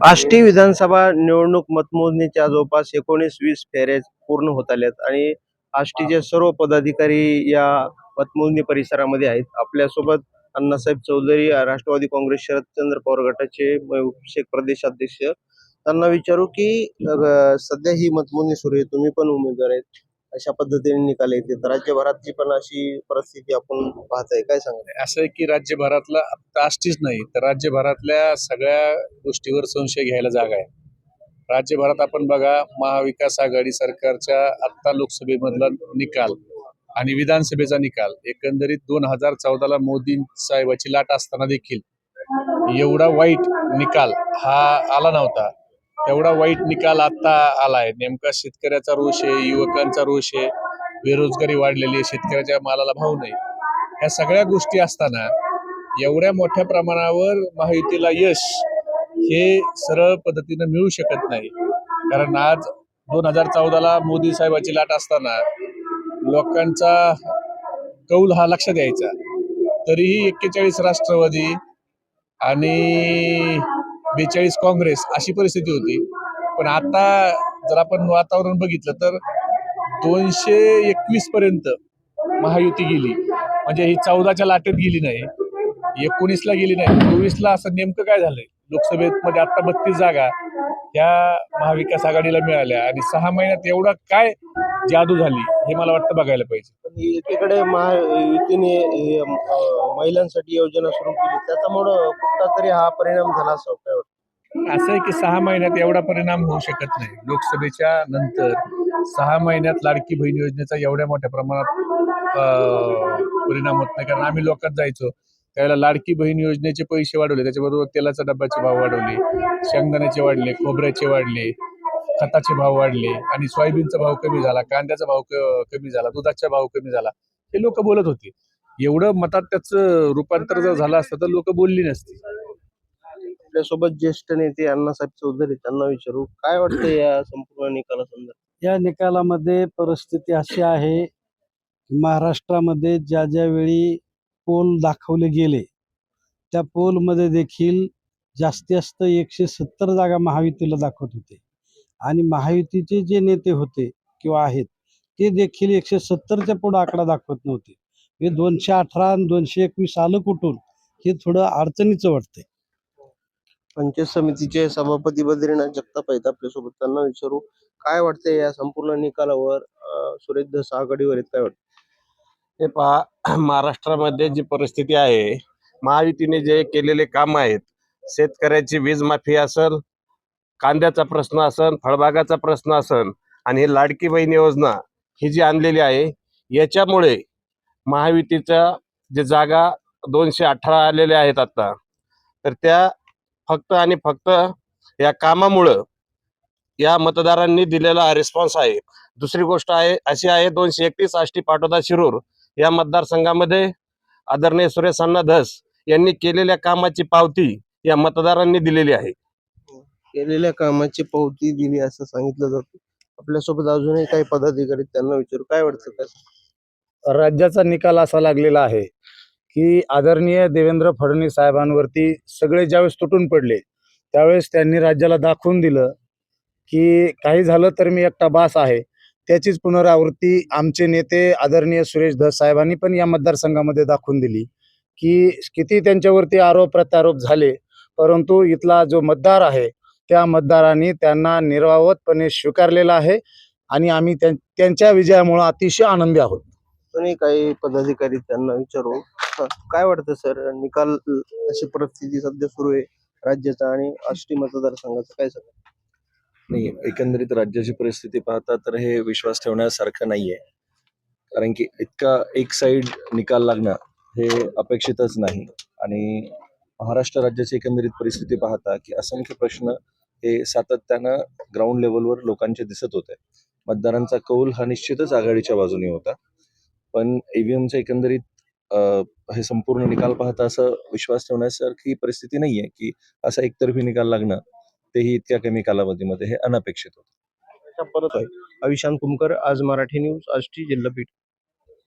आष्टी विधानसभा निवडणूक मतमोजणीच्या जवळपास एकोणीस वीस फेऱ्या पूर्ण होत आल्यात आणि आष्टीचे सर्व पदाधिकारी या मतमोजणी परिसरामध्ये आहेत. आपल्यासोबत अण्णासाहेब चौधरी राष्ट्रवादी काँग्रेस शरदचंद्र पवार गटाचे शेख प्रदेशाध्यक्ष त्यांना विचारू की सध्या ही मतमोजणी सुरू आहे. तुम्ही पण उमेदवार आहेत. अशा पद्धतीने निकाल येते. तर राज्यभरातची पण अशी परिस्थिती आपण पाहताय. काय सांगा असं आहे की राज्यभरातला आष्टीच नाही तर राज्यभरातल्या सगळ्या गोष्टीवर संशय घ्यायला जागा आहे. राज्यभरात आपण बघा महाविकास आघाडी सरकारच्या आत्ता लोकसभेमधला निकाल आणि विधानसभेचा निकाल एकंदरीत दोन हजार चौदाला मोदी साहेबाची लाट असताना देखील एवढा वाईट निकाल हा आला नव्हता. तेवढा वाईट निकाल आता आलाय. नेमका शेतकऱ्याचा रोष आहे युवकांचा रोष आहे बेरोजगारी वाढलेली आहे शेतकऱ्याच्या मालाला भाव नाही. ह्या सगळ्या गोष्टी असताना एवढ्या मोठ्या प्रमाणावर महायुतीला यश हे सरळ पद्धतीनं मिळू शकत नाही. कारण आज दोन हजार चौदाला मोदी साहेबाची लाट असताना लोकांचा कौल हा लक्ष द्यायचा तरीही एक्केचाळीस राष्ट्रवादी आणि बेचाळीस काँग्रेस अशी परिस्थिती होती. पण आता जर आपण वातावरण बघितलं तर दोनशे एकवीस पर्यंत महायुती गेली. म्हणजे ही चौदाच्या लाटेत गेली नाही. एकोणीसला गेली नाही. चोवीसला असं नेमकं काय झालंय? लोकसभेत मध्ये आता बत्तीस जागा ह्या महाविकास आघाडीला मिळाल्या आणि सहा महिन्यात एवढा काय जादू झाली हे मला वाटतं बघायला पाहिजे. पण एकीकडे महायुतीने महिलांसाठी योजना सुरू केली. त्याच्यामुळं कुठला तरी हा परिणाम झाला असं असं आहे की सहा महिन्यात एवढा परिणाम होऊ शकत नाही. लोकसभेच्या नंतर सहा महिन्यात लाडकी बहीण योजनेचा एवढ्या मोठ्या प्रमाणात परिणाम होत नाही. कारण आम्ही लोकात जायचो. त्यावेळेला लाडकी बहीण योजनेचे पैसे वाढवले. त्याच्याबरोबर तेलाचा डब्याचे भाव वाढवले. शेंगदाण्याचे वाढले. खोबऱ्याचे वाढले. खताचे भाव वाढले. आणि सोयाबीनचा भाव कमी झाला. कांद्याचा भाव कमी झाला. दुधाचा भाव कमी झाला. हे लोक बोलत होते. एवढं मतात त्याचं रूपांतर जर झालं असतं तर लोक बोलली नसती. आपल्यासोबत ज्येष्ठ नेते अण्णासाहेब चौधरी त्यांना विचारू काय वाटतं या संपूर्ण निकालासंदर्भात? या निकालामध्ये परिस्थिती अशी आहे की महाराष्ट्रामध्ये ज्या ज्या वेळी पोल दाखवले गेले त्या पोलमध्ये देखील जास्तीत जास्त एकशे सत्तर जागा महायुतीला दाखवत होते. आणि महायुतीचे जे नेते होते किंवा आहेत ते देखील एकशे सत्तरच्या पुढे आकडा दाखवत नव्हते. हे दोनशे अठरा आणि दोनशे एकवीस आलं कुठून हे थोडं अडचणीचं वाटतंय. पंचायत समितीचे सभापती बद्रीनाथ जगताप आहेत आपल्यासोबत. त्यांना विचारू काय वाटतंय या संपूर्ण निकालावर अं, सुरेश धस आघाडीवर आहेत काय वाटतं हे पहा महाराष्ट्रामध्ये जी परिस्थिती आहे महायुतीने जे केलेले काम आहेत शेतकऱ्याची वीज माफी असल कांद्याचा प्रश्न असन फळबागाचा प्रश्न असन आणि ही लाडकी बहीण योजना ही जी आणलेली आहे याच्यामुळे महायुतीच्या जे जागा दोनशे अठरा आलेल्या आहेत आता तर त्या फक्त आणि फक्त या कामामुळं या मतदारांनी दिलेला हा रिस्पॉन्स आहे. दुसरी गोष्ट आहे अशी आहे दोनशे एकतीस आष्टी पाटोदा शिरूर या मतदारसंघामध्ये आदरणीय सुरेश अण्णा धस यांनी केलेल्या कामाची पावती या मतदारांनी दिलेली आहे. केलेल्या कामाची पावती दिली असं सांगितलं जातं. आपल्यासोबत अजूनही काही पदाधिकारी त्यांना विचारू काय वाटतं? राज्याचा निकाल असा लागलेला आहे की आदरणीय देवेंद्र फडणवीस साहेबांवरती सगळे ज्यावेळेस तुटून पडले त्यावेळेस त्यांनी राज्याला दाखवून दिलं की काही झालं तर मी एकटा बास आहे. त्याचीच पुनरावृत्ती आमचे नेते आदरणीय सुरेश धस साहेबांनी पण या मतदारसंघामध्ये दाखवून दिली की किती त्यांच्यावरती आरोप प्रत्यारोप झाले परंतु इथला जो मतदार आहे त्या मतदारांनी त्यांना निर्वावतपणे स्वीकारलेला आहे आणि आम्ही त्यां- त्यांच्या विजयामुळे अतिशय आनंदी आहोत. तुम्ही काही पदाधिकारी त्यांना विचारू? काय वाटतं सर? निकाल अशी परिस्थिती सध्या सुरू आहे राज्याचा आणि आष्टी मतदारसंघाचं काय सांगा नाही एकंदरीत राज्याची परिस्थिती पाहता तर हे विश्वास ठेवण्यासारखं नाहीये. कारण की इतका एक साइड निकाल लागणं हे अपेक्षितच नाही. आणि महाराष्ट्र राज्याची एकंदरीत परिस्थिती पाहता की असंख्य प्रश्न हे सातत्यानं ग्राउंड लेवलवर लोकांचे दिसत होते. मतदारांचा कौल हा निश्चितच आघाडीच्या बाजूने होता. पण ईव्हीएमचं एकंदरीत हे संपूर्ण निकाल पाहता असं विश्वास ठेवण्यासारखी परिस्थिती नाहीये की असा एकतर्फी निकाल लागणं तेही इतक्या कमी कालावधीमध्ये हे अनपेक्षित होतं. परत आहे अविशांत कुमकर आज मराठी न्यूज आष्टी जिल्हापीठ.